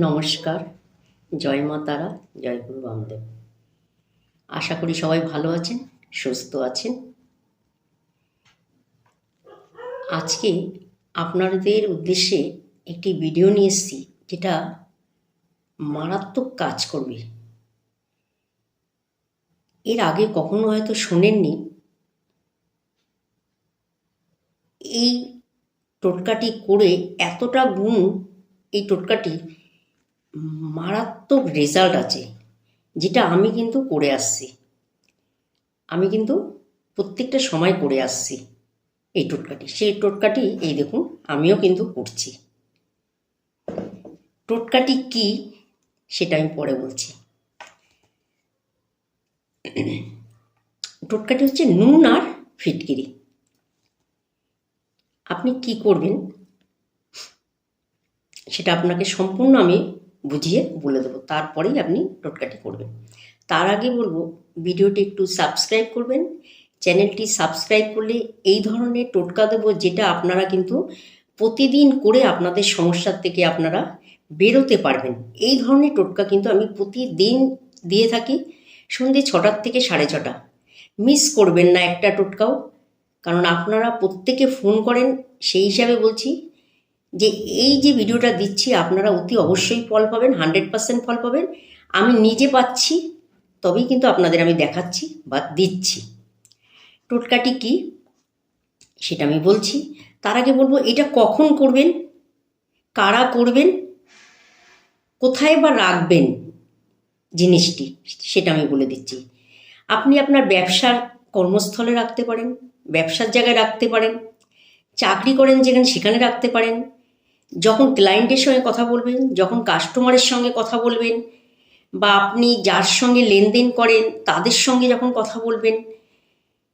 নমস্কার। জয় মা তারা, জয় গুরু বামদেব। আশা করি সবাই ভালো আছেন, সুস্থ আছেন। আজকে আপনাদের উদ্দেশ্যে একটি ভিডিও নিয়ে এসেছি, যেটা মারাত্মক কাজ করবে। এর আগে কখনো হয়তো শোনেননি। এই টোটকাটি করে এতটা গুণ এই টোটকাটি মারাত্মক রেজাল্ট আছে, যেটা আমি কিন্তু করে আসছি। আমি কিন্তু প্রত্যেকটা সময় করে আসছি এই টোটকাটি। সেই টোটকাটি, এই দেখুন, আমিও কিন্তু করছি। টোটকাটি কি, সেটা আমি পরে বলছি। টোটকাটি হচ্ছে নুন আর ফিটকিরি। আপনি কি করবেন, সেটা আপনাকে সম্পূর্ণ আমি বুঝিয়ে বলে দেবো। তারপরেই আপনি টোটকাটি করবেন। তার আগে বলব, ভিডিওটি একটু সাবস্ক্রাইব করবেন। চ্যানেলটি সাবস্ক্রাইব করলে এই ধরনের টোটকা দেবো যেটা আপনারা কিন্তু প্রতিদিন করে আপনাদের সমস্যার থেকে আপনারা বেরোতে পারবেন। এই ধরনের টোটকা কিন্তু আমি প্রতিদিন দিয়ে থাকি সন্ধ্যে ছটার থেকে সাড়ে ছটা। মিস করবেন না একটা টোটকাও। কারণ আপনারা প্রত্যেকে ফোন করেন, সেই হিসাবে বলছি। যে এই যে ভিডিওটা দিচ্ছি, আপনারা অতি অবশ্যই ফল পাবেন হান্ড্রেড পার্সেন্ট ফল পাবেন। আমি নিজে পাচ্ছি, তবেই কিন্তু আপনাদের আমি দেখাচ্ছি বা দিচ্ছি। টোটকাটি কি? সেটা আমি বলছি। তার আগে বলব, এটা কখন করবেন? কারা করবেন? কোথায় বা রাখবেন জিনিসটি? সেটা আমি বলে দিচ্ছি। আপনি আপনার ব্যবসার কর্মস্থলে রাখতে পারেন, ব্যবসার জায়গায় রাখতে পারেন, চাকরি করেন যেখানে, সেখানে রাখতে পারেন। যখন ক্লায়েন্টের সঙ্গে কথা বলবেন, যখন কাস্টমারের সঙ্গে কথা বলবেন, বা আপনি যার সঙ্গে লেনদেন করেন, তাদের সঙ্গে যখন কথা বলবেন,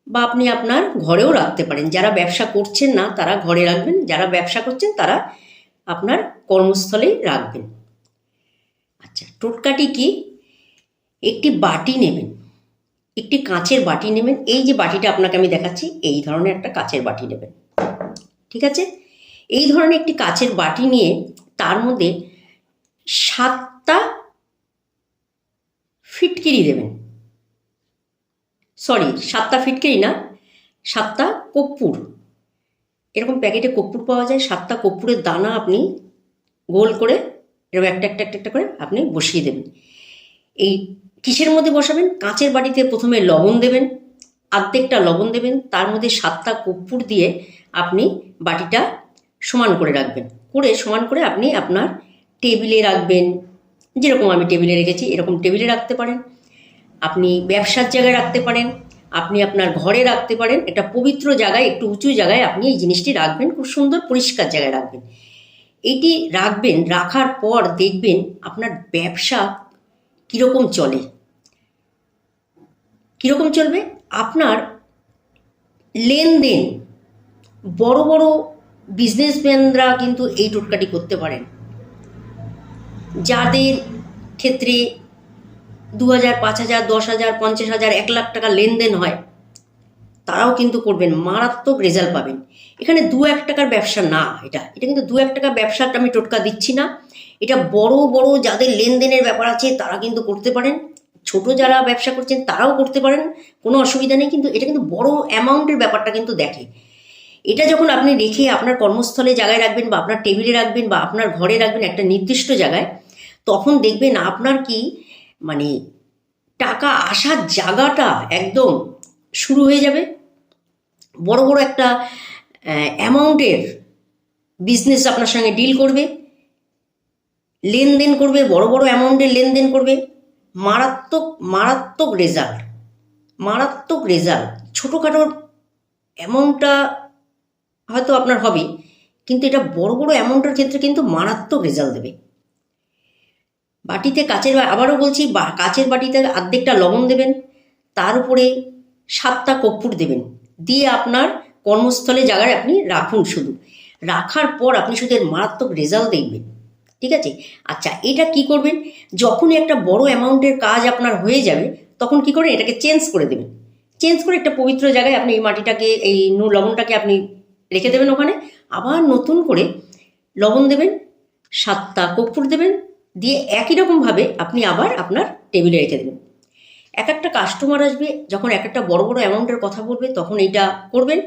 বা আপনি আপনার ঘরেও রাখতে পারেন। যারা ব্যবসা করছেন না, তারা ঘরে রাখবেন, যারা ব্যবসা করছেন, তারা আপনার কর্মস্থলেই রাখবেন। আচ্ছা টোটকাটি কি? একটি বাটি নেবেন। একটি কাঁচের বাটি নেবেন। এই যে বাটিটা আপনাকে আমি দেখাচ্ছি, এই ধরনের একটা কাঁচের বাটি নেবেন। ঠিক আছে? এই ধরনের একটি কাচের বাটি নিয়ে তার মধ্যে সাতটা ফিটকিরি দেবেন। সরি, সাতটা ফিটকিরি না, সাতটা কর্পূর। এরকম প্যাকেটে কর্পূর পাওয়া যায়, সাতটা কর্পূরের দানা আপনি গোল করে এরকম একটা একটা একটা একটা করে আপনি বসিয়ে দেবেন। এই কিসের মধ্যে বসাবেন? কাঁচের বাটিতে প্রথমে লবণ দেবেন, আর্ধেকটা লবণ দেবেন, তার মধ্যে সাতটা কর্পূর দিয়ে আপনি বাটিটা সমান করে রাখবেন। করে সমান করে আপনি আপনার টেবিলে রাখবেন। যেরকম আমি টেবিলে রেখেছি, এরকম টেবিলে রাখতে পারেন। আপনি ব্যবসার জায়গায় রাখতে পারেন। আপনি আপনার ঘরে রাখতে পারেন। একটা পবিত্র জায়গায়, একটু উঁচু জায়গায় আপনি এই জিনিসটি রাখবেন। খুব সুন্দর পরিষ্কার জায়গায় রাখবেন। এটি রাখবেন, রাখার পর দেখবেন আপনার ব্যবসা কীরকম চলে। কীরকম চলবে? আপনার লেনদেন বড় বড় বিজনেসম্যানরা কিন্তু এই টোটকাটি করতে পারেন। যাদের ক্ষেত্রে দু হাজার পাঁচ হাজার দশ হাজার পঞ্চাশ হাজার এক লাখ টাকা লেনদেন হয়, তারাও কিন্তু করবেন, মারাত্মক রেজাল্ট পাবেন। এখানে দু এক টাকার ব্যবসা না, এটা এটা কিন্তু দু এক টাকার ব্যবসাটা আমি টোটকা দিচ্ছি না। এটা বড় বড় যাদের লেনদেনের ব্যাপার আছে, তারা কিন্তু করতে পারেন। ছোট যারা ব্যবসা করছেন, তারাও করতে পারেন, কোনো অসুবিধা নেই, কিন্তু এটা কিন্তু বড় অ্যামাউন্টের ব্যাপারটা কিন্তু দেখে। এটা যখন আপনি রেখে আপনার কর্মস্থলে জায়গায় রাখবেন বা আপনার টেবিলে রাখবেন বা আপনার ঘরে রাখবেন একটা নির্দিষ্ট জায়গায়, তখন দেখবেন আপনার কি মানে টাকা আসার জায়গাটা একদম শুরু হয়ে যাবে। বড় বড় একটা অ্যামাউন্টের বিজনেস আপনার সঙ্গে ডিল করবে, লেনদেন করবে, বড় বড় অ্যামাউন্টের লেনদেন করবে। মারাত্মক মারাত্মক রেজাল্ট মারাত্মক রেজাল্ট ছোটোখাটো অ্যামাউন্টটা হয়তো আপনার হবে কিন্তু এটা বড় বড় অ্যামাউন্টের ক্ষেত্রে কিন্তু মারাত্মক রেজাল্ট দেবে। বাটিতে কাচের আবারও বলছি কাচের বাটিতে অর্ধেকটা লবণ দেবেন, তার উপরে সাতটা কর্পূর দেবেন, দিয়ে আপনার কর্মস্থলে জায়গায় আপনি রাখুন শুধু। রাখার পর আপনি শুধু এর মারাত্মক রেজাল্ট দেখবেন, ঠিক আছে? আচ্ছা এটা কি করবেন? যখনই একটা বড় অ্যামাউন্টের কাজ আপনার হয়ে যাবে, তখন কি করেন এটাকে চেঞ্জ করে দেবেন। চেঞ্জ করে একটা পবিত্র জায়গায় আপনি এই মাটিটাকে, এই নু লবণটাকে আপনি রেখে দেবেন ওখানে। আবার নতুন করে লবণ দেবেন, সাতটা কর্পূর দেবেন, দিয়ে একই রকমভাবে আপনি আবার আপনার টেবিলে রেখে দেবেন। এক একটা কাস্টমার আসবে, যখন এক একটা বড় বড় অ্যামাউন্টের কথা বলবে, তখন এইটা করবেন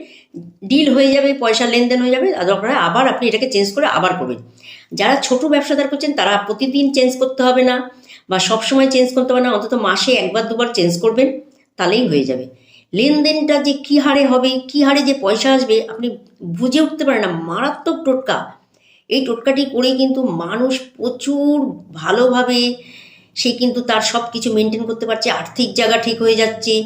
ডিল হয়ে যাবে পয়সা লেনদেন হয়ে যাবে হয় আবার আপনি এটাকে চেঞ্জ করে আবার করবেন। যারা ছোট ব্যবসাদার করছেন, তারা প্রতিদিন চেঞ্জ করতে হবে না, বা সব সময় চেঞ্জ করতে হবে না, অন্তত মাসে একবার দুবার চেঞ্জ করবেন, তাহলেই হয়ে যাবে। লেনদেনটা যে কী হারে হবে, কী হারে যে পয়সা আসবে, আপনি বুঝে উঠতে পারেন না। মারাত্মক টোটকা। এই টোটকাটি করে কিন্তু মানুষ প্রচুর ভালোভাবে সে কিন্তু তার সব কিছু মেনটেন করতে পারছে। আর্থিক জায়গা ঠিক হয়ে যাচ্ছে।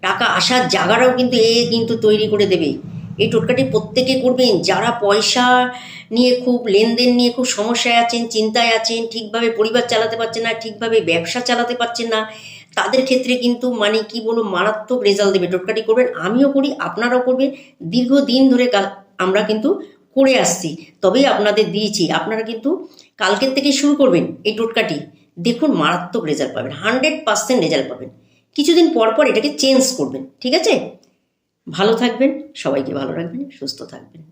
টাকা আসার জায়গাটাও কিন্তু এ কিন্তু তৈরি করে দেবে। এই টোটকাটি প্রত্যেকে করবেন। যারা পয়সা নিয়ে খুব, লেনদেন নিয়ে খুব সমস্যায় আছেন, চিন্তায় আছেন, ঠিকভাবে পরিবার চালাতে পারছেন না, ঠিকভাবে ব্যবসা চালাতে পারছেন না তাদের ক্ষেত্রে কিন্তু মানে কি বলব, মারাত্মক রেজাল্ট দেবে। টোটকাটি করবেন, আমিও করি, আপনারাও করবেন। দীর্ঘদিন ধরে আমরা কিন্তু করে আসছি। তবেই আপনাদের দিয়েছি। আপনারা কিন্তু কালকের থেকে শুরু করবেন এই টোটকাটি। দেখুন, মারাত্মক রেজাল্ট পাবেন হান্ড্রেড পার্সেন্ট রেজাল্ট পাবেন। কিছুদিন পর পর এটাকে চেঞ্জ করবেন, ঠিক আছে? ভালো থাকবেন, সবাইকে ভালো রাখবেন, সুস্থ থাকবেন।